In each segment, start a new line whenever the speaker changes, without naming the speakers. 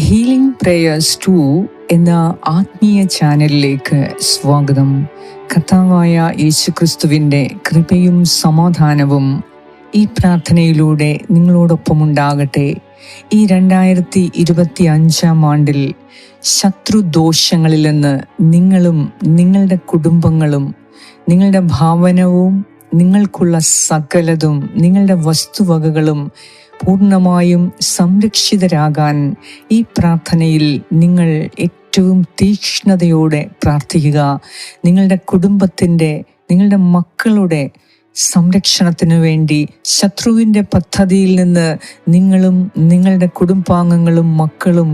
Healing prayers to എന്ന ആത്മീയ ചാനലിലേക്ക് സ്വാഗതം. കഥാവായ യേശുക്രിസ്തുവിന്റെ കൃപയും സമാധാനവും ഈ പ്രാർത്ഥനയിലൂടെ നിങ്ങളോടൊപ്പം ഉണ്ടാകട്ടെ. ഈ രണ്ടായിരത്തി ഇരുപത്തി അഞ്ചാം ആണ്ടിൽ ശത്രുദോഷങ്ങളിൽ നിന്ന് നിങ്ങളും നിങ്ങളുടെ കുടുംബങ്ങളും നിങ്ങളുടെ ഭാവനവും നിങ്ങൾക്കുള്ള സകലതും നിങ്ങളുടെ വസ്തുവകകളും പൂർണമായും സംരക്ഷിതരാകാൻ ഈ പ്രാർത്ഥനയിൽ നിങ്ങൾ ഏറ്റവും തീക്ഷ്ണതയോടെ പ്രാർത്ഥിക്കുക. നിങ്ങളുടെ കുടുംബത്തിന്റെ നിങ്ങളുടെ മക്കളുടെ സംരക്ഷണത്തിനു വേണ്ടി ശത്രുവിന്റെ പദ്ധതിയിൽ നിന്ന് നിങ്ങളും നിങ്ങളുടെ കുടുംബാംഗങ്ങളും മക്കളും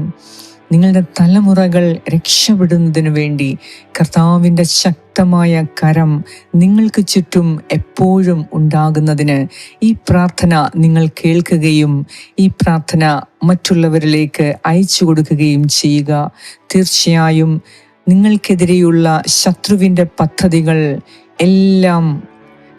നിങ്ങളുടെ തലമുറകൾ രക്ഷപ്പെടുന്നതിനു വേണ്ടി കർത്താവിന്റെ ശക്തമായ കരം നിങ്ങൾക്ക് ചുറ്റും എപ്പോഴും ഉണ്ടാകുന്നതിന് ഈ പ്രാർത്ഥന നിങ്ങൾ കേൾക്കുകയും ഈ പ്രാർത്ഥന മറ്റുള്ളവരിലേക്ക് അയച്ചു കൊടുക്കുകയും ചെയ്യുക. തീർച്ചയായും നിങ്ങൾക്കെതിരെയുള്ള ശത്രുവിന്റെ പദ്ധതികൾ എല്ലാം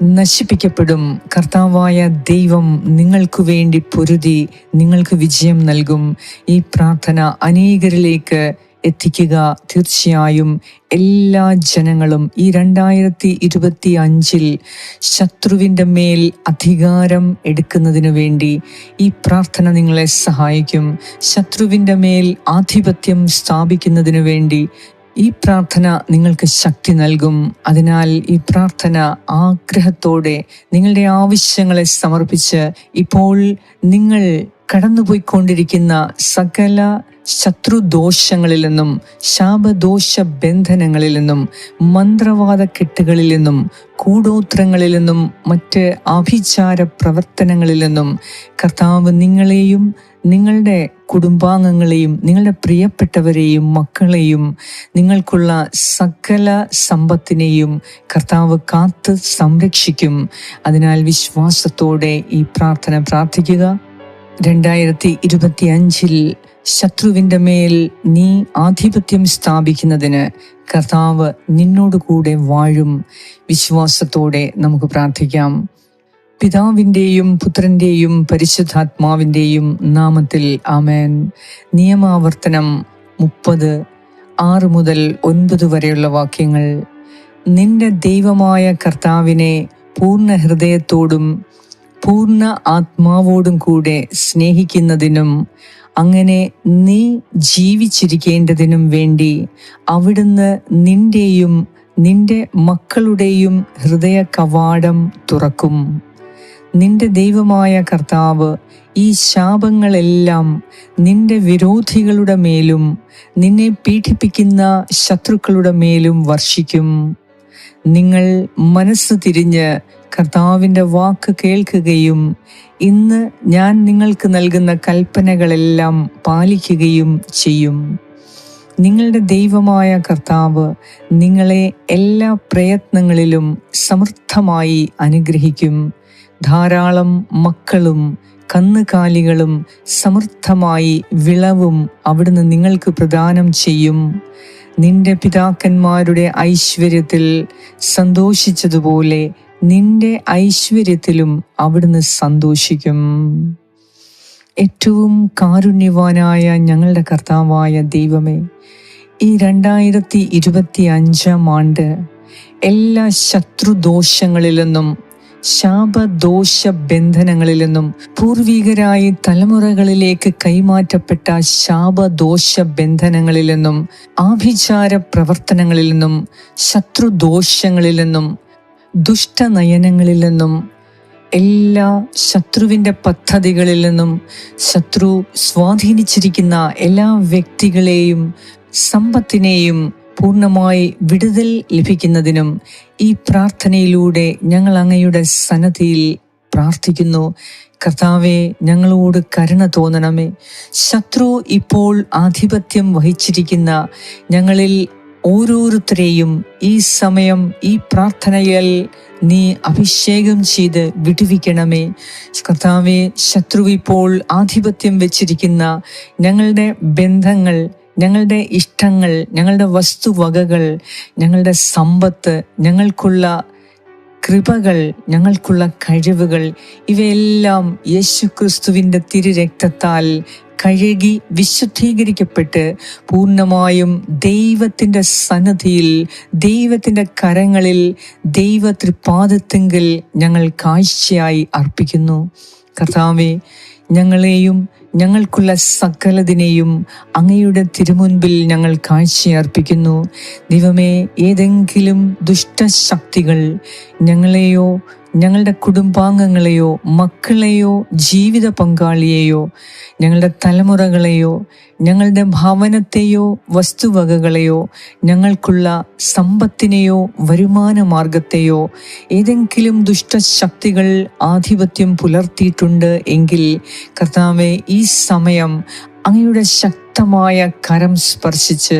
നശിപ്പിക്കപ്പെടും. കർത്താവായ ദൈവം നിങ്ങൾക്കു വേണ്ടി പൊരുതി നിങ്ങൾക്ക് വിജയം നൽകും. ഈ പ്രാർത്ഥന അനേകരിലേക്ക് എത്തിക്കുക. തീർച്ചയായും എല്ലാ ജനങ്ങളും ഈ രണ്ടായിരത്തി ഇരുപത്തി അഞ്ചിൽ ശത്രുവിന്റെ മേൽ അധികാരം എടുക്കുന്നതിന് വേണ്ടി ഈ പ്രാർത്ഥന നിങ്ങളെ സഹായിക്കും. ശത്രുവിന്റെ മേൽ ആധിപത്യം സ്ഥാപിക്കുന്നതിന് വേണ്ടി ഈ പ്രാർത്ഥന നിങ്ങൾക്ക് ശക്തി നൽകും. അതിനാൽ ഈ പ്രാർത്ഥന ആഗ്രഹത്തോടെ നിങ്ങളുടെ ആവശ്യങ്ങളെ സമർപ്പിച്ച് ഇപ്പോൾ നിങ്ങൾ കടന്നുപോയിക്കൊണ്ടിരിക്കുന്ന സകല ശത്രുദോഷങ്ങളിൽ നിന്നും ശാപദോഷ ബന്ധനങ്ങളിൽ നിന്നും മന്ത്രവാദ കെട്ടുകളിൽ നിന്നും കൂടോത്രങ്ങളിൽ നിന്നും മറ്റ് ആഭിചാര പ്രവർത്തനങ്ങളിൽ നിന്നും കർത്താവ് നിങ്ങളെയും നിങ്ങളുടെ കുടുംബാംഗങ്ങളെയും നിങ്ങളുടെ പ്രിയപ്പെട്ടവരെയും മക്കളെയും നിങ്ങൾക്കുള്ള സകല സമ്പത്തിനെയും കർത്താവ് കാത്ത് സംരക്ഷിക്കും. അതിനാൽ വിശ്വാസത്തോടെ ഈ പ്രാർത്ഥന പ്രാർത്ഥിക്കുക. രണ്ടായിരത്തി ഇരുപത്തി അഞ്ചിൽ ശത്രുവിന്റെ മേൽ നീ ആധിപത്യം സ്ഥാപിക്കുന്നതിന് കർത്താവ് നിന്നോടുകൂടെ വാഴും. വിശ്വാസത്തോടെ നമുക്ക് പ്രാർത്ഥിക്കാം. പിതാവിന്റെയും പുത്രന്റെയും പരിശുദ്ധാത്മാവിന്റെയും നാമത്തിൽ ആമേൻ. നിയമാവർത്തനം മുപ്പത് ആറ് മുതൽ ഒൻപത് വരെയുള്ള വാക്യങ്ങൾ. നിന്റെ ദൈവമായ കർത്താവിനെ പൂർണ ഹൃദയത്തോടും പൂർണ ആത്മാവോടും കൂടെ സ്നേഹിക്കുന്നതിനും അങ്ങനെ നീ ജീവിച്ചിരിക്കേണ്ടതിനും വേണ്ടി അവിടുന്ന് നിന്റെയും നിന്റെ മക്കളുടെയും ഹൃദയ കവാടം തുറക്കും. നിന്റെ ദൈവമായ കർത്താവ് ഈ ശാപങ്ങളെല്ലാം നിന്റെ വിരോധികളുടെ മേലും നിന്നെ പീഡിപ്പിക്കുന്ന ശത്രുക്കളുടെ മേലും വർഷിക്കും. നിങ്ങൾ മനസ്സ് തിരിഞ്ഞ് കർത്താവിന്റെ വാക്ക് കേൾക്കുകയും ഇന്ന് ഞാൻ നിങ്ങൾക്ക് നൽകുന്ന കൽപ്പനകളെല്ലാം പാലിക്കുകയും ചെയ്യും. നിങ്ങളുടെ ദൈവമായ കർത്താവ് നിങ്ങളെ എല്ലാ പ്രയത്നങ്ങളിലും സമൃദ്ധമായി അനുഗ്രഹിക്കും. ധാരാളം മക്കളും കന്നുകാലികളും സമൃദ്ധമായി വിളവും അവിടുന്ന് നിങ്ങൾക്ക് പ്രദാനം ചെയ്യും. നിന്റെ പിതാക്കന്മാരുടെ ഐശ്വര്യത്തിൽ സന്തോഷിച്ചതുപോലെ നിന്റെ ഐശ്വര്യത്തിലും അവിടുന്ന് സന്തോഷിക്കും. ഏറ്റവും കാരുണ്യവാനായ ഞങ്ങളുടെ കർത്താവായ ദൈവമേ ഈ രണ്ടായിരത്തി ഇരുപത്തി അഞ്ചാം ആണ്ട് എല്ലാ ശത്രുദോഷങ്ങളിൽ നിന്നും ശാപദോഷ ബന്ധനങ്ങളിൽ നിന്നും പൂർവികരായി തലമുറകളിലേക്ക് കൈമാറ്റപ്പെട്ട ശാപദോഷ ബന്ധനങ്ങളിൽ നിന്നും ആഭിചാര പ്രവർത്തനങ്ങളിൽ നിന്നും ശത്രുദോഷങ്ങളിൽ നിന്നും ദുഷ്ടനയനങ്ങളിൽ നിന്നും എല്ലാ ശത്രുവിന്റെ പദ്ധതികളിൽ നിന്നും ശത്രു സ്വാധീനിച്ചിരിക്കുന്ന എല്ലാ വ്യക്തികളെയും സമ്പത്തിനെയും പൂർണമായി വിടുതൽ ലഭിക്കുന്നതിനും ഈ പ്രാർത്ഥനയിലൂടെ ഞങ്ങൾ അങ്ങയുടെ സന്നദ്ധിയിൽ പ്രാർത്ഥിക്കുന്നു. കർത്താവെ ഞങ്ങളോട് കരുണ തോന്നണമേ. ശത്രു ഇപ്പോൾ ആധിപത്യം വഹിച്ചിരിക്കുന്ന ഞങ്ങളിൽ ഓരോരുത്തരെയും ഈ സമയം ഈ പ്രാർത്ഥനയിൽ നീ അഭിഷേകം ചെയ്ത് വിടുവിക്കണമേ. കർത്താവെ ശത്രു ഇപ്പോൾ ആധിപത്യം വെച്ചിരിക്കുന്ന ഞങ്ങളുടെ ബന്ധങ്ങൾ ഞങ്ങളുടെ ഇഷ്ടങ്ങൾ ഞങ്ങളുടെ വസ്തുവകകൾ ഞങ്ങളുടെ സമ്പത്ത് ഞങ്ങൾക്കുള്ള കൃപകൾ ഞങ്ങൾക്കുള്ള കഴിവുകൾ ഇവയെല്ലാം യേശു ക്രിസ്തുവിന്റെ തിരുരക്തത്താൽ കഴുകി വിശുദ്ധീകരിക്കപ്പെട്ട് പൂർണമായും ദൈവത്തിന്റെ സന്നദ്ധിയിൽ ദൈവത്തിന്റെ കരങ്ങളിൽ ദൈവ ഞങ്ങൾ കാഴ്ചയായി അർപ്പിക്കുന്നു. കർത്താവെ ഞങ്ങളെയും ഞങ്ങൾക്കുള്ള സകലതിനെയും അങ്ങയുടെ തിരുമുൻപിൽ ഞങ്ങൾ കാഴ്ചയർപ്പിക്കുന്നു. ദൈവമേ ഏതെങ്കിലും ദുഷ്ടശക്തികൾ ഞങ്ങളെയോ ഞങ്ങളുടെ കുടുംബാംഗങ്ങളെയോ മക്കളെയോ ജീവിത പങ്കാളിയെയോ ഞങ്ങളുടെ തലമുറകളെയോ ഞങ്ങളുടെ ഭവനത്തെയോ വസ്തുവകകളെയോ ഞങ്ങൾക്കുള്ള സമ്പത്തിനെയോ വരുമാന മാർഗത്തെയോ ഏതെങ്കിലും ദുഷ്ടശക്തികൾ ആധിപത്യം പുലർത്തിയിട്ടുണ്ട് എങ്കിൽ കർത്താവെ ഈ സമയം അങ്ങയുടെ ശക്തമായ കരം സ്പർശിച്ച്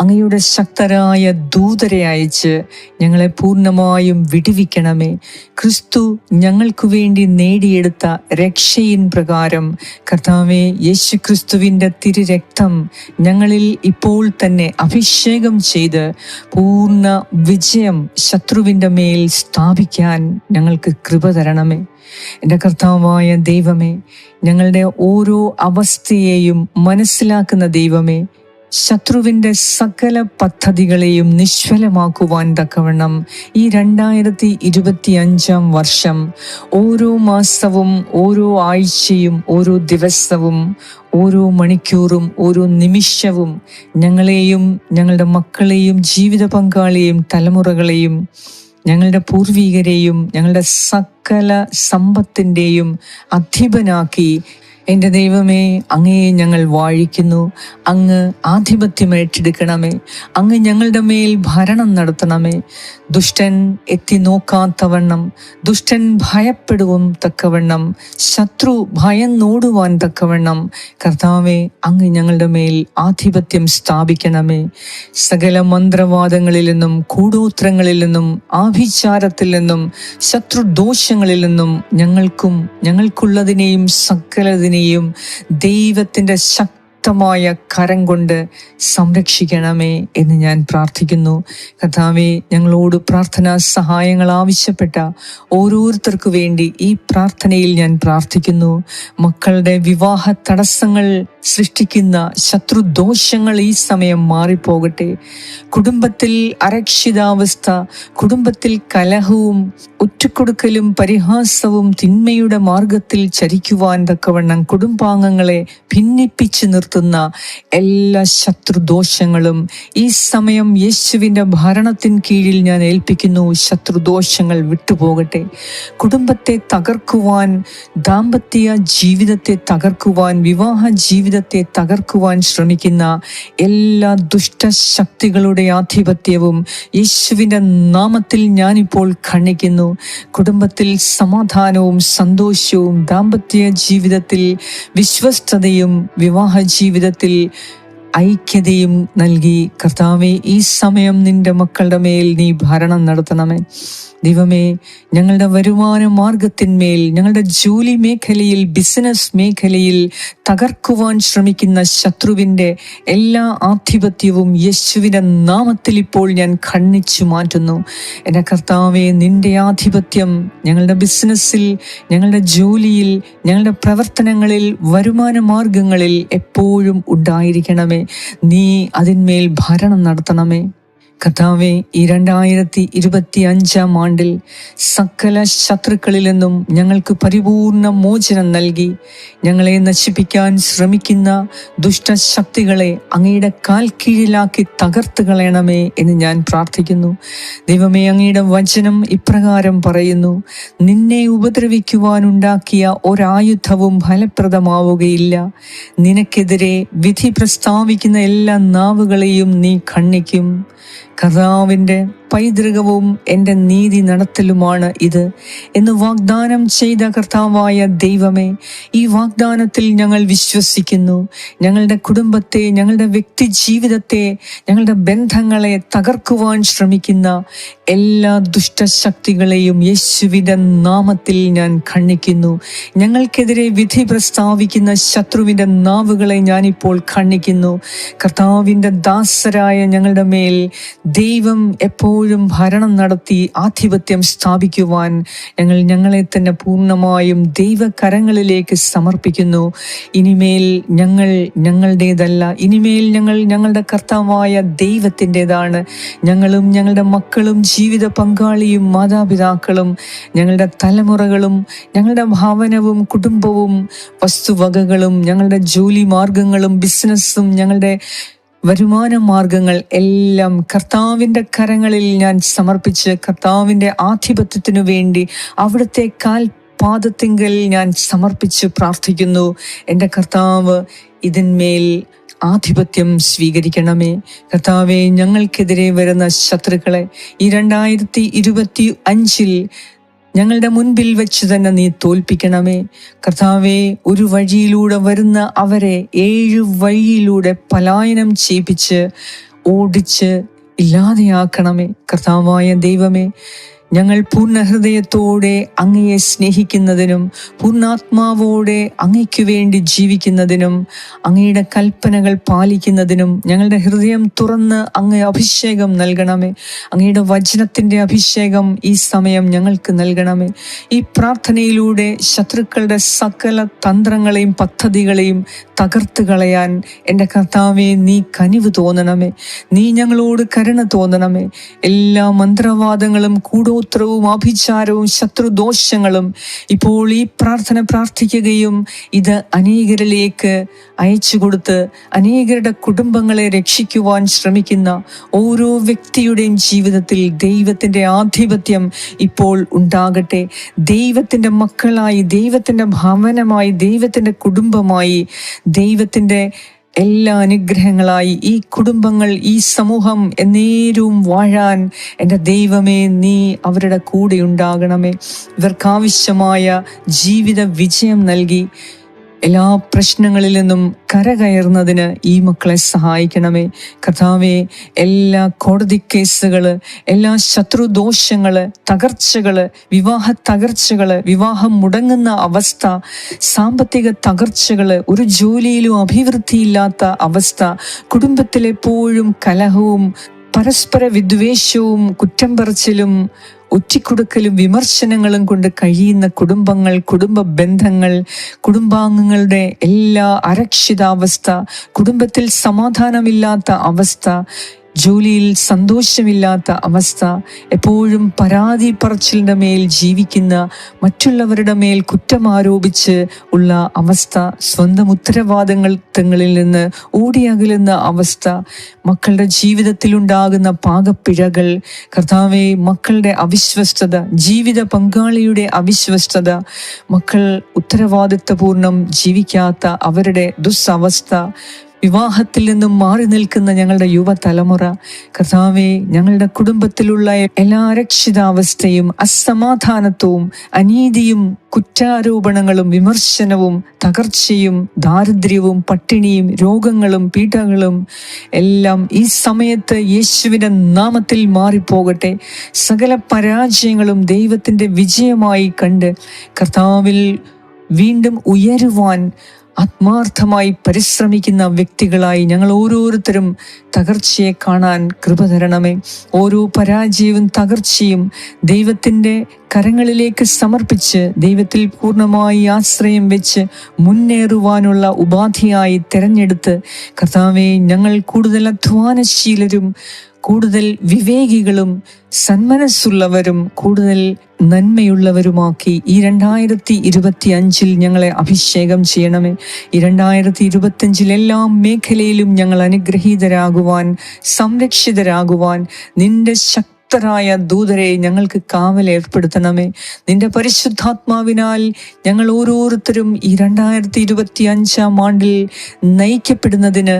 അങ്ങയുടെ ശക്തരായ ദൂതരെ അയച്ച് ഞങ്ങളെ പൂർണമായും വിടുവിക്കണമേ. ക്രിസ്തു ഞങ്ങൾക്കു വേണ്ടി നേടിയെടുത്ത രക്ഷയിൻ പ്രകാരം കർത്താവെ യേശു ക്രിസ്തുവിന്റെ തിരുരക്തം ഞങ്ങളിൽ ഇപ്പോൾ തന്നെ അഭിഷേകം ചെയ്ത് പൂർണ വിജയം ശത്രുവിന്റെ മേൽ സ്ഥാപിക്കാൻ ഞങ്ങൾക്ക് കൃപ തരണമേ. എന്റെ കർത്താവായ ദൈവമേ ഞങ്ങളുടെ ഓരോ അവസ്ഥയെയും മനസ്സിലാക്കുന്ന ദൈവമേ ശത്രുവിന്റെ സകല പദ്ധതികളെയും നിഷ്ഫലമാക്കുവാൻ തക്കവണ്ണം ഈ രണ്ടായിരത്തി ഇരുപത്തി അഞ്ചാം വർഷം ഓരോ മാസവും ഓരോ ആഴ്ചയും ഓരോ ദിവസവും ഓരോ മണിക്കൂറും ഓരോ നിമിഷവും ഞങ്ങളെയും ഞങ്ങളുടെ മക്കളെയും ജീവിത പങ്കാളിയെയും തലമുറകളെയും ഞങ്ങളുടെ പൂർവീകരെയും ഞങ്ങളുടെ സകല സമ്പത്തിന്റെയും അധിപനാക്കി എന്റെ ദൈവമേ അങ്ങയെ ഞങ്ങൾ വാഴിക്കുന്നു. അങ്ങ് ആധിപത്യം ഏറ്റെടുക്കണമേ. അങ്ങ് ഞങ്ങളുടെ മേൽ ഭരണം നടത്തണമേ. ദുഷ്ടൻ എത്തി നോക്കാത്തവണ്ണം ദുഷ്ടൻ ഭയപ്പെടുവും തക്കവണ്ണം ശത്രു ഭയന്നോടുവാൻ തക്കവണ്ണം. കർത്താവെ അങ്ങ് ഞങ്ങളുടെ മേൽ ആധിപത്യം സ്ഥാപിക്കണമേ. സകല മന്ത്രവാദങ്ങളിൽ നിന്നും കൂടോത്രങ്ങളിൽ നിന്നും ആഭിചാരത്തിൽ നിന്നും ശത്രുദോഷങ്ങളിൽ നിന്നും ഞങ്ങൾക്കും ഞങ്ങൾക്കുള്ളതിനെയും സകലതിനെയും ദൈവത്തിന്റെ ശക്തമായ കരം കൊണ്ട് സംരക്ഷിക്കണമേ എന്ന് ഞാൻ പ്രാർത്ഥിക്കുന്നു. കഥാവെ ഞങ്ങളോട് പ്രാർത്ഥനാ സഹായങ്ങൾ ആവശ്യപ്പെട്ട ഓരോരുത്തർക്കു വേണ്ടി ഈ പ്രാർത്ഥനയിൽ ഞാൻ പ്രാർത്ഥിക്കുന്നു. മക്കളുടെ വിവാഹ തടസ്സങ്ങൾ സൃഷ്ടിക്കുന്ന ശത്രുദോഷങ്ങൾ ഈ സമയം മാറിപ്പോകട്ടെ. കുടുംബത്തിൽ അരക്ഷിതാവസ്ഥ കുടുംബത്തിൽ കലഹവും ഒറ്റക്കൊടുക്കലും പരിഹാസവും തിന്മയുടെ മാർഗത്തിൽ ചരിക്കുവാൻ തക്കവണ്ണം കുടുംബാംഗങ്ങളെ ഭിന്നിപ്പിച്ചു നിർത്തുന്ന എല്ലാ ശത്രുദോഷങ്ങളും ഈ സമയം യേശുവിന്റെ ഭരണത്തിൻ കീഴിൽ ഞാൻ ഏൽപ്പിക്കുന്നു. ശത്രുദോഷങ്ങൾ വിട്ടുപോകട്ടെ. കുടുംബത്തെ തകർക്കുവാൻ ദാമ്പത്യ ജീവിതത്തെ തകർക്കുവാൻ വിവാഹ ജീവിതത്തെ തകർക്കുവാൻ ശ്രമിക്കുന്ന എല്ലാ ദുഷ്ടശക്തികളുടെ ആധിപത്യവും യേശുവിന്റെ നാമത്തിൽ ഞാനിപ്പോൾ ഖണ്ഡിക്കുന്നു. കുടുംബത്തിൽ സമാധാനവും സന്തോഷവും ദാമ്പത്യ ജീവിതത്തിൽ വിശ്വസ്തതയും വിവാഹ ജീവിതത്തിൽ ഐക്യതയും നൽകി. കർത്താവെ ഈ സമയം നിന്റെ മക്കളുടെ മേൽ നീ ഭരണം നടത്തണമേ. ദൈവമേ ഞങ്ങളുടെ വരുമാന മാർഗത്തിന്മേൽ ഞങ്ങളുടെ ജോലി മേഖലയിൽ ബിസിനസ് മേഖലയിൽ തകർക്കുവാൻ ശ്രമിക്കുന്ന ശത്രുവിന്റെ എല്ലാ ആധിപത്യവും യേശുവിന്റെ നാമത്തിൽ ഇപ്പോൾ ഞാൻ ഖണ്ണിച്ചു മാറ്റുന്നു. എന്റെ കർത്താവെ നിന്റെ ആധിപത്യം ഞങ്ങളുടെ ബിസിനസ്സിൽ ഞങ്ങളുടെ ജോലിയിൽ ഞങ്ങളുടെ പ്രവർത്തനങ്ങളിൽ വരുമാന മാർഗങ്ങളിൽ എപ്പോഴും ഉണ്ടായിരിക്കണമേ. നീ അതിന്മേൽ ഭരണം നടത്തണമേ. കർത്താവെ ഈ രണ്ടായിരത്തി ഇരുപത്തി അഞ്ചാം ആണ്ടിൽ സകല ശത്രുക്കളിൽ നിന്നും ഞങ്ങൾക്ക് പരിപൂർണ മോചനം നൽകി. ഞങ്ങളെ നശിപ്പിക്കാൻ ശ്രമിക്കുന്ന ദുഷ്ടശക്തികളെ അങ്ങയുടെ കാൽ കീഴിലാക്കി തകർത്ത് കളയണമേ എന്ന് ഞാൻ പ്രാർത്ഥിക്കുന്നു. ദൈവമേ അങ്ങയുടെ വചനം ഇപ്രകാരം പറയുന്നു. നിന്നെ ഉപദ്രവിക്കുവാനുണ്ടാക്കിയ ഒരായുധവും ഫലപ്രദമാവുകയില്ല. നിനക്കെതിരെ വിധി പ്രസ്താവിക്കുന്ന എല്ലാ നാവുകളെയും നീ ഖണ്ഡിക്കും. കർത്താവിന്റെ പൈതൃകവും എന്റെ നീതി നടത്തലുമാണ് ഇത് എന്ന് വാഗ്ദാനം ചെയ്ത കർത്താവായ ദൈവമേ ഈ വാഗ്ദാനത്തിൽ ഞങ്ങൾ വിശ്വസിക്കുന്നു. ഞങ്ങളുടെ കുടുംബത്തെ ഞങ്ങളുടെ വ്യക്തി ജീവിതത്തെ ഞങ്ങളുടെ ബന്ധങ്ങളെ തകർക്കുവാൻ ശ്രമിക്കുന്ന എല്ലാ ദുഷ്ടശക്തികളെയും യേശുവിന്റെ നാമത്തിൽ ഞാൻ ഖണ്ഡിക്കുന്നു. ഞങ്ങൾക്കെതിരെ വിധി പ്രസ്താവിക്കുന്ന ശത്രുവിന്റെ നാവുകളെ ഞാനിപ്പോൾ ഖണ്ഡിക്കുന്നു. കർത്താവിന്റെ ദാസരായ ഞങ്ങളുടെ മേൽ ദൈവം എപ്പോൾ എപ്പോഴും ഭരണം നടത്തി ആധിപത്യം സ്ഥാപിക്കുവാൻ ഞങ്ങൾ ഞങ്ങളെ തന്നെ പൂർണമായും ദൈവകരങ്ങളിലേക്ക് സമർപ്പിക്കുന്നു. ഇനിമേൽ ഞങ്ങൾ ഞങ്ങളുടേതല്ല. ഇനിമേൽ ഞങ്ങൾ ഞങ്ങളുടെ കർത്താവായ ദൈവത്തിന്റെതാണ്. ഞങ്ങളും ഞങ്ങളുടെ മക്കളും ജീവിത പങ്കാളിയും മാതാപിതാക്കളും ഞങ്ങളുടെ തലമുറകളും ഞങ്ങളുടെ ഭവനവും കുടുംബവും വസ്തുവകകളും ഞങ്ങളുടെ ജോലി മാർഗങ്ങളും ബിസിനസ്സും ഞങ്ങളുടെ വരുമാന മാർഗങ്ങൾ എല്ലാം കർത്താവിന്റെ കരങ്ങളിൽ ഞാൻ സമർപ്പിച്ച് കർത്താവിന്റെ ആധിപത്യത്തിനു വേണ്ടി അവിടുത്തെ കാൽ പാദത്തിങ്കൽ ഞാൻ സമർപ്പിച്ച് പ്രാർത്ഥിക്കുന്നു. എന്റെ കർത്താവ് ഇതിന്മേൽ ആധിപത്യം സ്വീകരിക്കണമേ. കർത്താവെ ഞങ്ങൾക്കെതിരെ വരുന്ന ശത്രുക്കളെ ഈ രണ്ടായിരത്തി ഇരുപത്തി അഞ്ചിൽ ഞങ്ങളുടെ മുൻപിൽ വെച്ച് തന്നെ നീ തോൽപ്പിക്കണമേ. കർത്താവെ ഒരു വഴിയിലൂടെ വരുന്ന അവരെ ഏഴ് വഴിയിലൂടെ പലായനം ചെയ്യിപ്പിച്ച് ഓടിച്ച് ഇല്ലാതെയാക്കണമേ. കർത്താവായ ദൈവമേ ഞങ്ങൾ പൂർണ ഹൃദയത്തോടെ അങ്ങയെ സ്നേഹിക്കുന്നതിനും പൂർണാത്മാവോടെ അങ്ങയ്ക്ക് വേണ്ടി ജീവിക്കുന്നതിനും അങ്ങയുടെ കൽപ്പനകൾ പാലിക്കുന്നതിനും ഞങ്ങളുടെ ഹൃദയം തുറന്ന് അങ്ങ് അഭിഷേകം നൽകണമേ. അങ്ങയുടെ വചനത്തിന്റെ അഭിഷേകം ഈ സമയം ഞങ്ങൾക്ക് നൽകണമേ. ഈ പ്രാർത്ഥനയിലൂടെ ശത്രുക്കളുടെ സകല തന്ത്രങ്ങളെയും പദ്ധതികളെയും തകർത്ത് കളയാൻ എന്റെ കർത്താവെ നീ കനിവ് തോന്നണമേ. നീ ഞങ്ങളോട് കരുണ തോന്നണമേ. എല്ലാ മന്ത്രവാദങ്ങളും കൂടോത്രവും ആഭിചാരവും ശത്രുദോഷങ്ങളും ഇപ്പോൾ ഈ പ്രാർത്ഥന പ്രാർത്ഥിക്കുകയും ഇത് അനേകരിലേക്ക് അയച്ചു കൊടുത്ത് അനേകരുടെ കുടുംബങ്ങളെ രക്ഷിക്കുവാൻ ശ്രമിക്കുന്ന ഓരോ വ്യക്തിയുടെയും ജീവിതത്തിൽ ദൈവത്തിന്റെ ആധിപത്യം ഇപ്പോൾ ഉണ്ടാകട്ടെ. ദൈവത്തിന്റെ മക്കളായി ദൈവത്തിന്റെ ഭവനമായി ദൈവത്തിന്റെ കുടുംബമായി ദൈവത്തിന്റെ എല്ലാ അനുഗ്രഹങ്ങളായി ഈ കുടുംബങ്ങൾ ഈ സമൂഹം എന്നേരും വാഴാൻ എന്റെ ദൈവമേ നീ അവരുടെ കൂടെ ഉണ്ടാകണമേ. ഇവർക്കാവശ്യമായ ജീവിത വിജയം നൽകി. എല്ലാ പ്രശ്നങ്ങളിൽ നിന്നും കരകയറുന്നതിന് ഈ മക്കളെ സഹായിക്കണമേ. കർത്താവെ എല്ലാ കോടതി കേസുകൾ എല്ലാ ശത്രുദോഷങ്ങൾ തകർച്ചകൾ വിവാഹ തകർച്ചകൾ വിവാഹം മുടങ്ങുന്ന അവസ്ഥ സാമ്പത്തിക തകർച്ചകൾ ഒരു ജോലിയിലും അഭിവൃദ്ധിയില്ലാത്ത അവസ്ഥ കുടുംബത്തിലെപ്പോഴും കലഹവും പരസ്പര വിദ്വേഷവും കുറ്റം പറച്ചിലും ഒറ്റിക്കൊടുക്കലും വിമർശനങ്ങളും കൊണ്ട് കഴിയുന്ന കുടുംബങ്ങൾ കുടുംബ ബന്ധങ്ങൾ കുടുംബാംഗങ്ങളുടെ എല്ലാ അരക്ഷിതാവസ്ഥ കുടുംബത്തിൽ സമാധാനമില്ലാത്ത അവസ്ഥ ജോലിയിൽ സന്തോഷമില്ലാത്ത അവസ്ഥ എപ്പോഴും പരാതി പറച്ചിലിന്റെ മേൽ ജീവിക്കുന്ന മറ്റുള്ളവരുടെ മേൽ കുറ്റം ആരോപിച്ച് ഉള്ള അവസ്ഥ സ്വന്തം ഉത്തരവാദങ്ങളിൽ നിന്ന് ഓടിയകലുന്ന അവസ്ഥ മക്കളുടെ ജീവിതത്തിലുണ്ടാകുന്ന പാകപ്പിഴകൾ കർത്താവെ മക്കളുടെ അവിശ്വസ്തത ജീവിത പങ്കാളിയുടെ അവിശ്വസ്തത മക്കൾ ഉത്തരവാദിത്വപൂർണം ജീവിക്കാത്ത അവരുടെ ദുസ്സവസ്ഥ വിവാഹത്തിൽ നിന്നും മാറി നിൽക്കുന്ന ഞങ്ങളുടെ യുവതലമുറ കർത്താവെ ഞങ്ങളുടെ കുടുംബത്തിലുള്ള എല്ലാ അരക്ഷിതാവസ്ഥയും അസമാധാനത്വവും അനീതിയും കുറ്റാരോപണങ്ങളും വിമർശനവും തകർച്ചയും ദാരിദ്ര്യവും പട്ടിണിയും രോഗങ്ങളും പീഡകളും എല്ലാം ഈ സമയത്ത് യേശുവിന്റെ നാമത്തിൽ മാറിപ്പോകട്ടെ. സകല പരാജയങ്ങളും ദൈവത്തിന്റെ വിജയമായി കണ്ട് കർത്താവിൽ വീണ്ടും ഉയരുവാൻ ആത്മാർത്ഥമായി പരിശ്രമിക്കുന്ന വ്യക്തികളായി ഞങ്ങൾ ഓരോരുത്തരും തകർച്ചയെ കാണാൻ കൃപ തരണമേ. ഓരോ പരാജയവും തകർച്ചയും ദൈവത്തിന്റെ കരങ്ങളിലേക്ക് സമർപ്പിച്ച് ദൈവത്തിൽ പൂർണമായി ആശ്രയം വെച്ച് മുന്നേറുവാനുള്ള ഉപാധിയായി തിരഞ്ഞെടുത്ത് കർത്താവെ ഞങ്ങൾ കൂടുതൽ അധ്വാനശീലരും കൂടുതൽ വിവേകികളും സന്മനസ്സുള്ളവരും കൂടുതൽ നന്മയുള്ളവരുമാക്കി ഈ രണ്ടായിരത്തി ഇരുപത്തി അഞ്ചിൽ ഞങ്ങളെ അഭിഷേകം ചെയ്യണമേ. ഈ രണ്ടായിരത്തി ഇരുപത്തി അഞ്ചിൽ എല്ലാ മേഖലയിലും ഞങ്ങൾ അനുഗ്രഹീതരാകുവാൻ സംരക്ഷിതരാകുവാൻ നിന്റെ ശക്തി ശക്തരായ ദൂതരെ ഞങ്ങൾക്ക് കാവൽ ഏർപ്പെടുത്തണമേ. നിന്റെ പരിശുദ്ധാത്മാവിനാൽ ഞങ്ങൾ ഓരോരുത്തരും ഈ രണ്ടായിരത്തി ഇരുപത്തി അഞ്ചാം ആണ്ടിൽ നയിക്കപ്പെടുന്നതിന്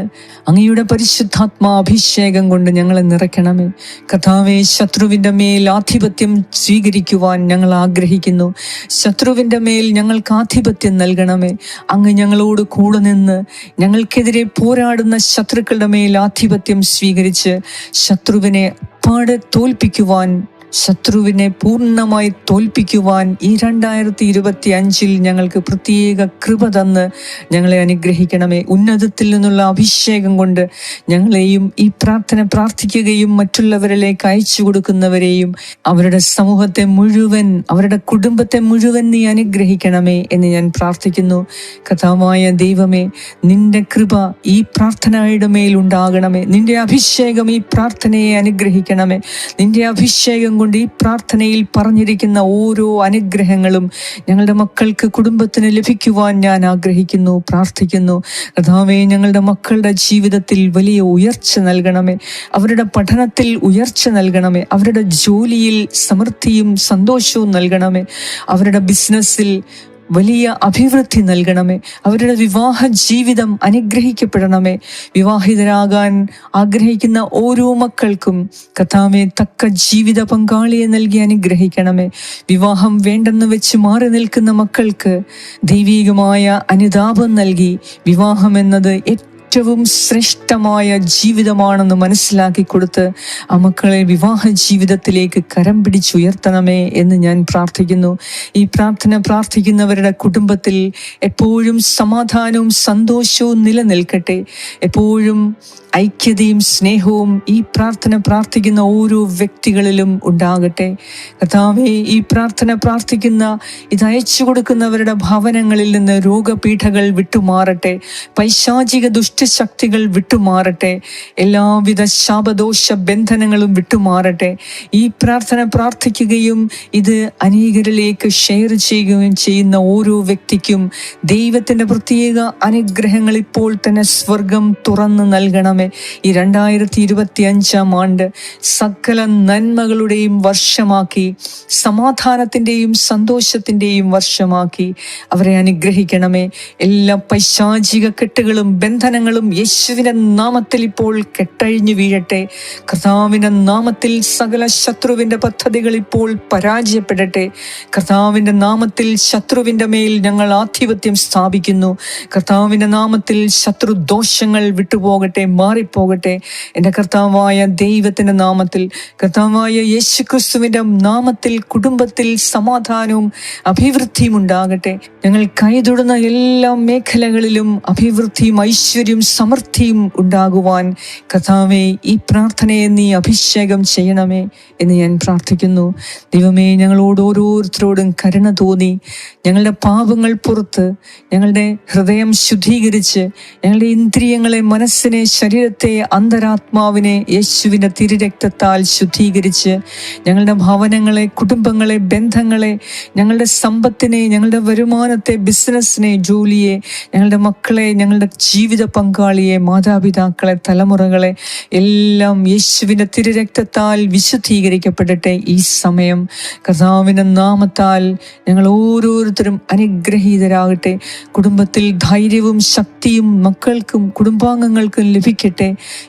അങ്ങയുടെ പരിശുദ്ധാത്മാ അഭിഷേകം കൊണ്ട് ഞങ്ങളെ നിറയ്ക്കണമേ. കഥാവെ ശത്രുവിന്റെ മേൽ ആധിപത്യം സ്വീകരിക്കുവാൻ ഞങ്ങൾ ആഗ്രഹിക്കുന്നു. ശത്രുവിന്റെ മേൽ ഞങ്ങൾക്ക് ആധിപത്യം നൽകണമേ. അങ്ങ് ഞങ്ങളോട് കൂടെ നിന്ന് ഞങ്ങൾക്കെതിരെ പോരാടുന്ന ശത്രുക്കളുടെ മേൽ ആധിപത്യം സ്വീകരിച്ച് ശത്രുവിനെ പാടെ തോൽപ്പിക്കുവാൻ ശത്രുവിനെ പൂർണമായി തോൽപ്പിക്കുവാൻ ഈ രണ്ടായിരത്തി ഇരുപത്തി അഞ്ചിൽ ഞങ്ങൾക്ക് പ്രത്യേക കൃപ തന്ന് ഞങ്ങളെ അനുഗ്രഹിക്കണമേ. ഉന്നതത്തിൽ നിന്നുള്ള അഭിഷേകം കൊണ്ട് ഞങ്ങളെയും ഈ പ്രാർത്ഥന പ്രാർത്ഥിക്കുകയും മറ്റുള്ളവരിലേക്ക് അയച്ചു കൊടുക്കുന്നവരെയും അവരുടെ സമൂഹത്തെ മുഴുവൻ അവരുടെ കുടുംബത്തെ മുഴുവൻ നീ അനുഗ്രഹിക്കണമേ എന്ന് ഞാൻ പ്രാർത്ഥിക്കുന്നു. കഥാമായ ദൈവമേ നിന്റെ കൃപ ഈ പ്രാർത്ഥനയുടെ മേൽ ഉണ്ടാകണമേ. നിന്റെ അഭിഷേകം ഈ പ്രാർത്ഥനയെ അനുഗ്രഹിക്കണമേ. നിന്റെ അഭിഷേകം കൊണ്ട് ഈ പ്രാർത്ഥനയിൽ പറഞ്ഞിരിക്കുന്ന ഓരോ അനുഗ്രഹങ്ങളും ഞങ്ങളുടെ മക്കൾക്ക് കുടുംബത്തിന് ലഭിക്കുവാൻ ഞാൻ ആഗ്രഹിക്കുന്നു പ്രാർത്ഥിക്കുന്നു. കഥാവേ ഞങ്ങളുടെ മക്കളുടെ ജീവിതത്തിൽ വലിയ ഉയർച്ച നൽകണമേ. അവരുടെ പഠനത്തിൽ ഉയർച്ച നൽകണമേ. അവരുടെ ജോലിയിൽ സമൃദ്ധിയും സന്തോഷവും നൽകണമേ. അവരുടെ ബിസിനസ്സിൽ വലിയ അഭിവൃദ്ധി നൽകണമേ. അവരുടെ വിവാഹ ജീവിതം അനുഗ്രഹിക്കപ്പെടണമേ. വിവാഹിതരാകാൻ ആഗ്രഹിക്കുന്ന ഓരോ മക്കൾക്കും കഥാമെ തക്ക ജീവിത പങ്കാളിയെ നൽകി അനുഗ്രഹിക്കണമേ. വിവാഹം വേണ്ടെന്ന് വെച്ച് മാറി നിൽക്കുന്ന മക്കൾക്ക് ദൈവീകമായ അനുതാപം നൽകി വിവാഹം എന്നത് ഏറ്റവും ശ്രേഷ്ഠമായ ജീവിതമാണെന്ന് മനസ്സിലാക്കി കൊടുത്ത് ആ മക്കളെ വിവാഹ ജീവിതത്തിലേക്ക് കരം പിടിച്ചുയർത്തണമേ എന്ന് ഞാൻ പ്രാർത്ഥിക്കുന്നു. ഈ പ്രാർത്ഥന പ്രാർത്ഥിക്കുന്നവരുടെ കുടുംബത്തിൽ എപ്പോഴും സമാധാനവും സന്തോഷവും നിലനിൽക്കട്ടെ. എപ്പോഴും ഐക്യതയും സ്നേഹവും ഈ പ്രാർത്ഥന പ്രാർത്ഥിക്കുന്ന ഓരോ വ്യക്തികളിലും ഉണ്ടാകട്ടെ. കർത്താവെ ഈ പ്രാർത്ഥന പ്രാർത്ഥിക്കുന്ന ഇത് അയച്ചു കൊടുക്കുന്നവരുടെ ഭവനങ്ങളിൽ നിന്ന് രോഗപീഠകൾ വിട്ടുമാറട്ടെ. പൈശാചിക ദുഷ്ടശക്തികൾ വിട്ടുമാറട്ടെ. എല്ലാവിധ ശാപദോഷ ബന്ധനങ്ങളും വിട്ടുമാറട്ടെ. ഈ പ്രാർത്ഥന പ്രാർത്ഥിക്കുകയും ഇത് അനേകരിലേക്ക് ഷെയർ ചെയ്യുകയും ചെയ്യുന്ന ഓരോ വ്യക്തിക്കും ദൈവത്തിന്റെ പ്രത്യേക അനുഗ്രഹങ്ങൾ ഇപ്പോൾ തന്നെ സ്വർഗം തുറന്നു നൽകണമേ ഈ രണ്ടായിരത്തി ഇരുപത്തി അഞ്ചാം ആണ്ട് സകല നന്മകളുടെയും വർഷമാക്കി സമാധാനത്തിന്റെയും സന്തോഷത്തിന്റെയും വർഷമാക്കി അവരെ അനുഗ്രഹിക്കണമേ. എല്ലാ പൈശാചിക കെട്ടുകളും ബന്ധനങ്ങളും യേശുവിനെ നാമത്തിൽ ഇപ്പോൾ കെട്ടഴിഞ്ഞു വീഴട്ടെ. കർത്താവിനെ നാമത്തിൽ സകല ശത്രുവിന്റെ പദ്ധതികൾ ഇപ്പോൾ പരാജയപ്പെടട്ടെ. കർത്താവിന്റെ നാമത്തിൽ ശത്രുവിന്റെ മേൽ ഞങ്ങൾ ആധിപത്യം സ്ഥാപിക്കുന്നു. കർത്താവിന്റെ നാമത്തിൽ ശത്രു ദോഷങ്ങൾ വിട്ടുപോകട്ടെ. മാറിപ്പോകട്ടെ. എന്റെ കർത്താവായ ദൈവത്തിന്റെ നാമത്തിൽ കർത്താവായ യേശു ക്രിസ്തുവിന്റെ നാമത്തിൽ കുടുംബത്തിൽ സമാധാനവും അഭിവൃദ്ധിയും ഉണ്ടാകട്ടെ. ഞങ്ങൾ കൈതൊടുന്ന എല്ലാ മേഖലകളിലും അഭിവൃദ്ധിയും ഐശ്വര്യം സമൃദ്ധിയും ഉണ്ടാകുവാൻ കർത്താവെ ഈ പ്രാർത്ഥനയെ നീ അഭിഷേകം ചെയ്യണമേ എന്ന് ഞാൻ പ്രാർത്ഥിക്കുന്നു. ദൈവമേ ഞങ്ങളോട് ഓരോരുത്തരോടും കരുണ തോന്നി. ഞങ്ങളുടെ പാപങ്ങൾ പുറത്ത് ഞങ്ങളുടെ ഹൃദയം ശുദ്ധീകരിച്ച് ഞങ്ങളുടെ ഇന്ദ്രിയങ്ങളെ മനസ്സിനെ ശരീരത്തെ അന്തരാത്മാവിനെ യേശുവിന്റെ തിരുരക്തത്താൽ ശുദ്ധീകരിച്ച് ഞങ്ങളുടെ ഭവനങ്ങളെ കുടുംബങ്ങളെ ബന്ധങ്ങളെ ഞങ്ങളുടെ സമ്പത്തിനെ ഞങ്ങളുടെ വരുമാനത്തെ ബിസിനസ്സിനെ ജോലിയെ ഞങ്ങളുടെ മക്കളെ ഞങ്ങളുടെ ജീവിത പങ്കാളിയെ മാതാപിതാക്കളെ തലമുറകളെ എല്ലാം യേശുവിന്റെ തിരുരക്തത്താൽ വിശുദ്ധീകരിക്കപ്പെടട്ടെ ഈ സമയം. കർത്താവിന്റെ നാമത്താൽ ഞങ്ങൾ ഓരോരുത്തരും അനുഗ്രഹീതരാകട്ടെ. കുടുംബത്തിൽ ധൈര്യവും ശക്തിയും മക്കൾക്കും കുടുംബാംഗങ്ങൾക്കും ലഭിക്കട്ടെ.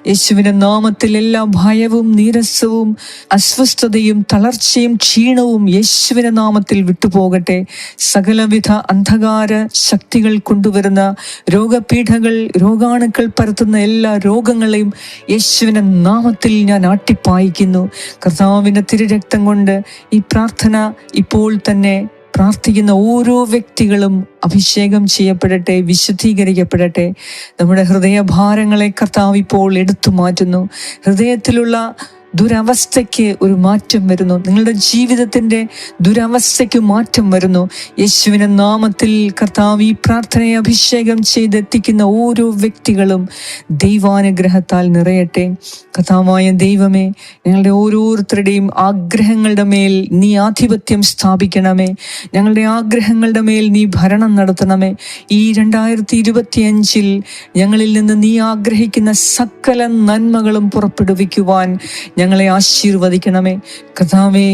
യേശുവിന്റെ നാമത്തിൽ എല്ലാ ഭയവും നീരസവും അസ്വസ്ഥതയും തളർച്ചയും ക്ഷീണവും യേശുവിന്റെ നാമത്തിൽ വിട്ടുപോകട്ടെ. സകലവിധ അന്ധകാര ശക്തികൾ കൊണ്ടുവരുന്ന രോഗപീഠകൾ രോഗാണുക്കൾ പരത്തുന്ന എല്ലാ രോഗങ്ങളെയും യേശുവിന്റെ നാമത്തിൽ ഞാൻ ആട്ടിപ്പായിക്കുന്നു. കർത്താവിന്റെ തിരുരക്തം കൊണ്ട് ഈ പ്രാർത്ഥന ഇപ്പോൾ തന്നെ പ്രാർത്ഥിക്കുന്ന ഓരോ വ്യക്തികളും അഭിഷേകം ചെയ്യപ്പെടട്ടെ വിശുദ്ധീകരിക്കപ്പെടട്ടെ. നമ്മുടെ ഹൃദയഭാരങ്ങളെ കർത്താവ് ഇപ്പോൾ എടുത്തു മാറ്റുന്നു. ഹൃദയത്തിലുള്ള ദുരവസ്ഥയ്ക്ക് ഒരു മാറ്റം വരുന്നു. നിങ്ങളുടെ ജീവിതത്തിന്റെ ദുരവസ്ഥയ്ക്ക് മാറ്റം വരുന്നു. യേശുവിന്റെ നാമത്തിൽ കർത്താവ് ഈ പ്രാർത്ഥനയെ അഭിഷേകം ചെയ്തെത്തിക്കുന്ന ഓരോ വ്യക്തികളും ദൈവാനുഗ്രഹത്താൽ നിറയട്ടെ. കഥാമായ ദൈവമേ ഞങ്ങളുടെ ഓരോരുത്തരുടെയും ആഗ്രഹങ്ങളുടെ മേൽ നീ ആധിപത്യം സ്ഥാപിക്കണമേ. ഞങ്ങളുടെ ആഗ്രഹങ്ങളുടെ മേൽ നീ ഭരണം നടത്തണമേ. ഈ രണ്ടായിരത്തി ഇരുപത്തി അഞ്ചിൽ ഞങ്ങളിൽ നിന്ന് നീ ആഗ്രഹിക്കുന്ന സകല നന്മകളും പുറപ്പെടുവിക്കുവാൻ ഞങ്ങളെ ആശീർവദിക്കണമേ. കഥാവേ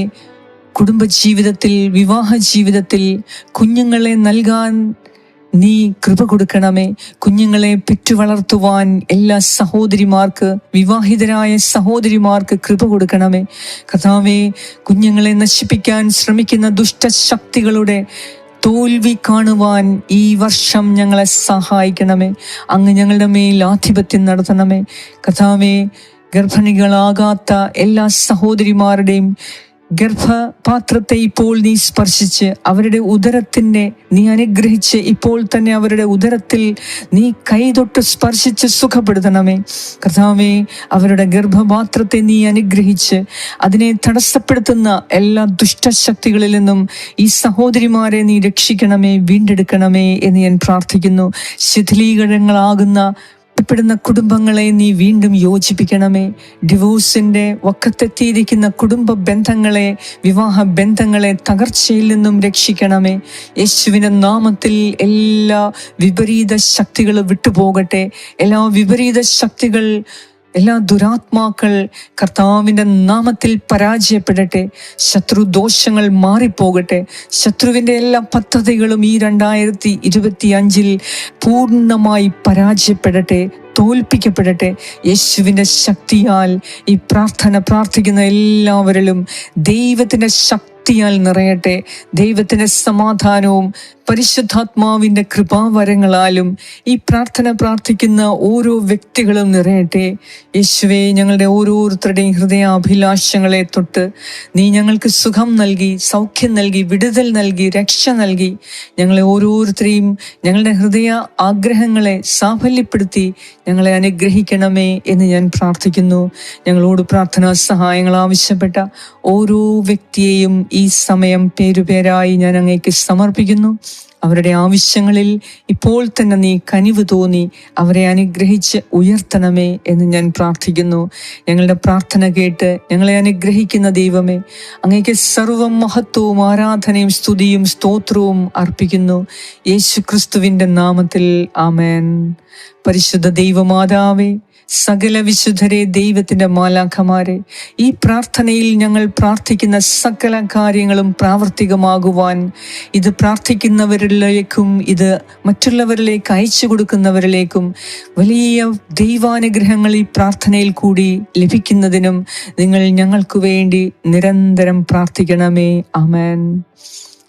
കുടുംബജീവിതത്തിൽ വിവാഹ ജീവിതത്തിൽ കുഞ്ഞുങ്ങളെ നൽകാൻ നീ കൃപ കൊടുക്കണമേ. കുഞ്ഞുങ്ങളെ പെറ്റു വളർത്തുവാൻ എല്ലാ സഹോദരിമാർക്ക് വിവാഹിതരായ സഹോദരിമാർക്ക് കൃപ കൊടുക്കണമേ. കഥാവേ കുഞ്ഞുങ്ങളെ നശിപ്പിക്കാൻ ശ്രമിക്കുന്ന ദുഷ്ടശക്തികളുടെ തോൽവി കാണുവാൻ ഈ വർഷം ഞങ്ങളെ സഹായിക്കണമേ. അങ്ങ് ഞങ്ങളുടെ മേൽ ആധിപത്യം നടത്തണമേ. കഥാവേ ഗർഭിണികളാകാത്ത എല്ലാ സഹോദരിമാരുടെയും ഗർഭപാത്രത്തെ ഇപ്പോൾ നീ സ്പർശിച്ച് അവരുടെ ഉദരത്തിനെ നീ അനുഗ്രഹിച്ച് ഇപ്പോൾ തന്നെ അവരുടെ ഉദരത്തിൽ നീ കൈതൊട്ട് സ്പർശിച്ച് സുഖപ്പെടുത്തണമേ. കർത്താവേ അവരുടെ ഗർഭപാത്രത്തെ നീ അനുഗ്രഹിച്ച് അതിനെ തടസ്സപ്പെടുത്തുന്ന എല്ലാ ദുഷ്ടശക്തികളിൽ നിന്നും ഈ സഹോദരിമാരെ നീ രക്ഷിക്കണമേ വീണ്ടെടുക്കണമേ എന്ന് ഞാൻ പ്രാർത്ഥിക്കുന്നു. ശിഥിലീകരണങ്ങളാകുന്ന പ്പെടുന്ന കുടുംബങ്ങളെ നീ വീണ്ടും യോജിപ്പിക്കണമേ. ഡിവോഴ്സിന്റെ വക്കത്തെത്തിയിരിക്കുന്ന കുടുംബ ബന്ധങ്ങളെ വിവാഹ ബന്ധങ്ങളെ തകർച്ചയിൽ നിന്നും രക്ഷിക്കണമേ. യേശുവിന്റെ നാമത്തിൽ എല്ലാ വിപരീത ശക്തികളും വിട്ടുപോകട്ടെ. എല്ലാ വിപരീത ശക്തികൾ എല്ലാ ദുരാത്മാക്കൾ കർത്താവിന്റെ നാമത്തിൽ പരാജയപ്പെടട്ടെ. ശത്രു ദോഷങ്ങൾ മാറിപ്പോകട്ടെ. ശത്രുവിന്റെ എല്ലാ പദ്ധതികളും ഈ രണ്ടായിരത്തി ഇരുപത്തി അഞ്ചിൽ പൂർണമായി പരാജയപ്പെടട്ടെ തോൽപ്പിക്കപ്പെടട്ടെ. യേശുവിന്റെ ശക്തിയാൽ ഈ പ്രാർത്ഥന പ്രാർത്ഥിക്കുന്ന എല്ലാവരിലും ദൈവത്തിന്റെ ശക്തിയാൽ നിറയട്ടെ. ദൈവത്തിന്റെ സമാധാനവും പരിശുദ്ധാത്മാവിന്റെ കൃപാവരങ്ങളാലും ഈ പ്രാർത്ഥന പ്രാർത്ഥിക്കുന്ന ഓരോ വ്യക്തികളും നിറയട്ടെ. യേശുവെ ഞങ്ങളുടെ ഓരോരുത്തരുടെയും ഹൃദയാഭിലാഷങ്ങളെ തൊട്ട് നീ ഞങ്ങൾക്ക് സുഖം നൽകി സൗഖ്യം നൽകി വിടുതൽ നൽകി രക്ഷ നൽകി. ഞങ്ങളെ ഓരോരുത്തരെയും ഞങ്ങളുടെ ഹൃദയ ആഗ്രഹങ്ങളെ സാഫല്യപ്പെടുത്തി ഞങ്ങളെ അനുഗ്രഹിക്കണമേ എന്ന് ഞാൻ പ്രാർത്ഥിക്കുന്നു. ഞങ്ങളോട് പ്രാർത്ഥനാ സഹായങ്ങൾ ആവശ്യപ്പെട്ട ഓരോ വ്യക്തിയെയും സമയം പേരുപേരായി ഞാൻ അങ്ങേക്ക് സമർപ്പിക്കുന്നു. അവരുടെ ആവശ്യങ്ങളിൽ ഇപ്പോൾ തന്നെ നീ കനിവ് തോന്നി അവരെ അനുഗ്രഹിച്ച് ഉയർത്തണമേ എന്ന് ഞാൻ പ്രാർത്ഥിക്കുന്നു. ഞങ്ങളുടെ പ്രാർത്ഥന കേട്ട് ഞങ്ങളെ അനുഗ്രഹിക്കുന്ന ദൈവമേ അങ്ങേക്ക് സർവം മഹത്വവും ആരാധനയും സ്തുതിയും സ്തോത്രവും അർപ്പിക്കുന്നു. യേശു ക്രിസ്തുവിന്റെ നാമത്തിൽ ആമേൻ. പരിശുദ്ധ ദൈവമാതാവേ സകല വിശുദ്ധരെ ദൈവത്തിന്റെ മാലാഖമാരെ ഈ പ്രാർത്ഥനയിൽ ഞങ്ങൾ പ്രാർത്ഥിക്കുന്ന സകല കാര്യങ്ങളും പ്രാവർത്തികമാകുവാൻ ഇത് പ്രാർത്ഥിക്കുന്നവരിലേക്കും ഇത് മറ്റുള്ളവരിലേക്ക് അയച്ചു കൊടുക്കുന്നവരിലേക്കും വലിയ ദൈവാനുഗ്രഹങ്ങൾ ഈ പ്രാർത്ഥനയിൽ കൂടി ലഭിക്കുന്നതിനും നിങ്ങൾ ഞങ്ങൾക്ക് വേണ്ടി നിരന്തരം പ്രാർത്ഥിക്കണമേ. അമേൻ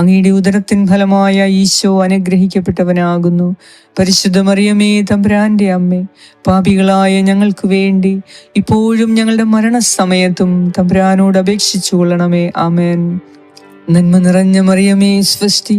അങ്ങയുടെ ഉദരത്തിൻ ഫലമായ ഈശോ അനുഗ്രഹിക്കപ്പെട്ടവനാകുന്നു. പരിശുദ്ധമറിയമേ തമ്പ്രാന്റെ അമ്മേ പാപികളായ ഞങ്ങൾക്ക് വേണ്ടി ഇപ്പോഴും ഞങ്ങളുടെ മരണസമയത്തും തമ്പ്രാനോട് അപേക്ഷിച്ചു കൊള്ളണമേ ആമേൻ. നന്മ നിറഞ്ഞ മറിയമേ സ്വസ്തി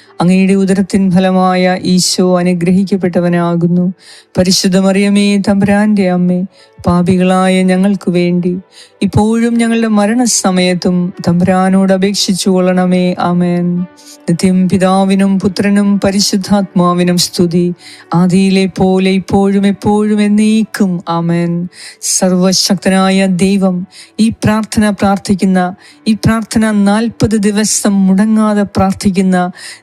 അങ്ങയുടെ ഉദരത്തിൻ ഫലമായ ഈശോ അനുഗ്രഹിക്കപ്പെട്ടവനാകുന്നു. പരിശുദ്ധമറിയമേ തമ്പുരാന്റെ അമ്മേ പാപികളായ ഞങ്ങൾക്ക് വേണ്ടി. ഇപ്പോഴും ഞങ്ങളുടെ മരണസമയത്തും തമ്പുരാനോട് അപേക്ഷിച്ചു കൊള്ളണമേ. ആമേൻ. നിത്യം പിതാവിനും പുത്രനും പരിശുദ്ധാത്മാവിനും സ്തുതി. ആദിയിലെ പോലെ ഇപ്പോഴും എപ്പോഴും എന്നേക്കും. ആമേൻ. സർവശക്തനായ ദൈവം ഈ പ്രാർത്ഥന പ്രാർത്ഥിക്കുന്ന ഈ പ്രാർത്ഥന നാൽപ്പത് ദിവസം മുടങ്ങാതെ പ്രാർത്ഥിക്കുന്ന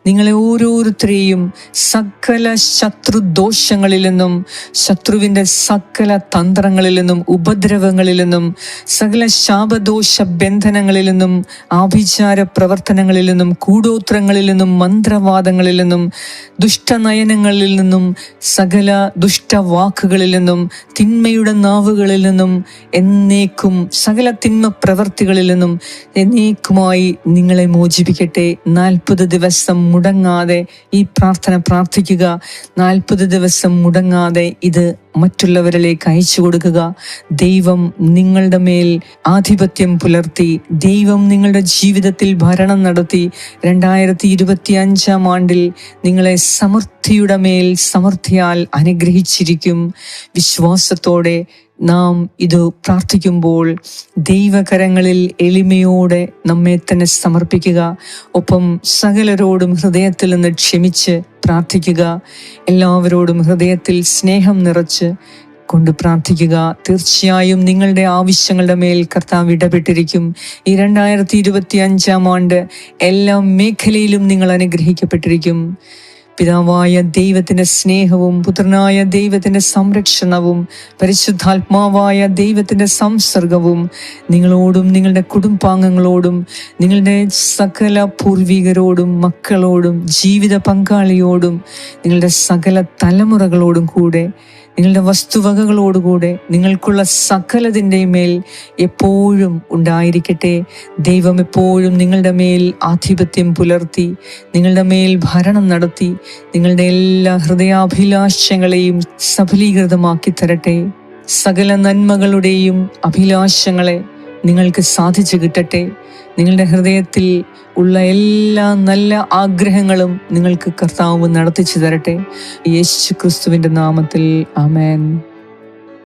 നിങ്ങളെ ഓരോരുത്തരെയും സകല ശത്രുദോഷങ്ങളിൽ നിന്നും ശത്രുവിന്റെ സകല തന്ത്രങ്ങളിൽ നിന്നും ഉപദ്രവങ്ങളിൽ നിന്നും സകല ശാപദോഷ ബന്ധനങ്ങളിൽ നിന്നും ആഭിചാര പ്രവർത്തനങ്ങളിൽ നിന്നും കൂടോത്രങ്ങളിൽ നിന്നും മന്ത്രവാദങ്ങളിൽ നിന്നും ദുഷ്ടനയനങ്ങളിൽ നിന്നും സകല ദുഷ്ടവാക്കുകളിൽ നിന്നും തിന്മയുടെ നാവുകളിൽ നിന്നും എന്നേക്കും സകല തിന്മ പ്രവർത്തികളിൽ നിന്നും എന്നേക്കുമായി നിങ്ങളെ മോചിപ്പിക്കട്ടെ. നാൽപ്പത് ദിവസം മുടങ്ങാതെ ഈ പ്രാർത്ഥന പ്രാർത്ഥിക്കുക. നാൽപ്പത് ദിവസം മുടങ്ങാതെ ഇത് മറ്റുള്ളവരിലേക്ക് അയച്ചു കൊടുക്കുക. ദൈവം നിങ്ങളുടെ മേൽ ആധിപത്യം പുലർത്തി ദൈവം നിങ്ങളുടെ ജീവിതത്തിൽ ഭരണം നടത്തി. രണ്ടായിരത്തി ഇരുപത്തി അഞ്ചാം ആണ്ടിൽ നിങ്ങളെ സമൃദ്ധിയുടെ മേൽ സമൃദ്ധിയാൽ അനുഗ്രഹിച്ചിരിക്കും. വിശ്വാസത്തോടെ നാം ഇത് പ്രാർത്ഥിക്കുമ്പോൾ ദൈവകരങ്ങളിൽ എളിമയോടെ നമ്മെ തന്നെ സമർപ്പിക്കുക. ഒപ്പം സകലരോടും ഹൃദയത്തിൽ നിന്ന് ക്ഷമിച്ച് പ്രാർത്ഥിക്കുക. എല്ലാവരോടും ഹൃദയത്തിൽ സ്നേഹം നിറച്ച് കൊണ്ട് പ്രാർത്ഥിക്കുക. തീർച്ചയായും നിങ്ങളുടെ ആവശ്യങ്ങളുടെ മേൽ കർത്താവ് ഇടപെട്ടിരിക്കും. ഈ രണ്ടായിരത്തി ഇരുപത്തി അഞ്ചാം ആണ്ട് എല്ലാ മേഖലയിലും നിങ്ങൾ അനുഗ്രഹിക്കപ്പെട്ടിരിക്കും. പിതാവായ ദൈവത്തിന്റെ സ്നേഹവും പുത്രനായ ദൈവത്തിന്റെ സംരക്ഷണവും പരിശുദ്ധാത്മാവായ ദൈവത്തിന്റെ സംസർഗവും നിങ്ങളോടും നിങ്ങളുടെ കുടുംബാംഗങ്ങളോടും നിങ്ങളുടെ സകല പൂർവികരോടും മക്കളോടും ജീവിത പങ്കാളിയോടും നിങ്ങളുടെ സകല തലമുറകളോടും കൂടെ നിങ്ങളുടെ വസ്തുവകകളോടുകൂടെ നിങ്ങൾക്കുള്ള സകലതിന്റെ മേൽ എപ്പോഴും ഉണ്ടായിരിക്കട്ടെ. ദൈവം എപ്പോഴും നിങ്ങളുടെ മേൽ ആധിപത്യം പുലർത്തി നിങ്ങളുടെ മേൽ ഭരണം നടത്തി നിങ്ങളുടെ എല്ലാ ഹൃദയാഭിലാഷങ്ങളെയും സഫലീകൃതമാക്കി തരട്ടെ. സകല നന്മകളുടെയും അഭിലാഷങ്ങളെ നിങ്ങൾക്ക് സാധിച്ചു കിട്ടട്ടെ. നിങ്ങളുടെ ഹൃദയത്തിൽ ഉള്ള എല്ലാ നല്ല ആഗ്രഹങ്ങളും നിങ്ങൾക്ക് കർത്താവ് നടത്തിച്ചു തരട്ടെ. യേശു ക്രിസ്തുവിന്റെ നാമത്തിൽ ആമേൻ.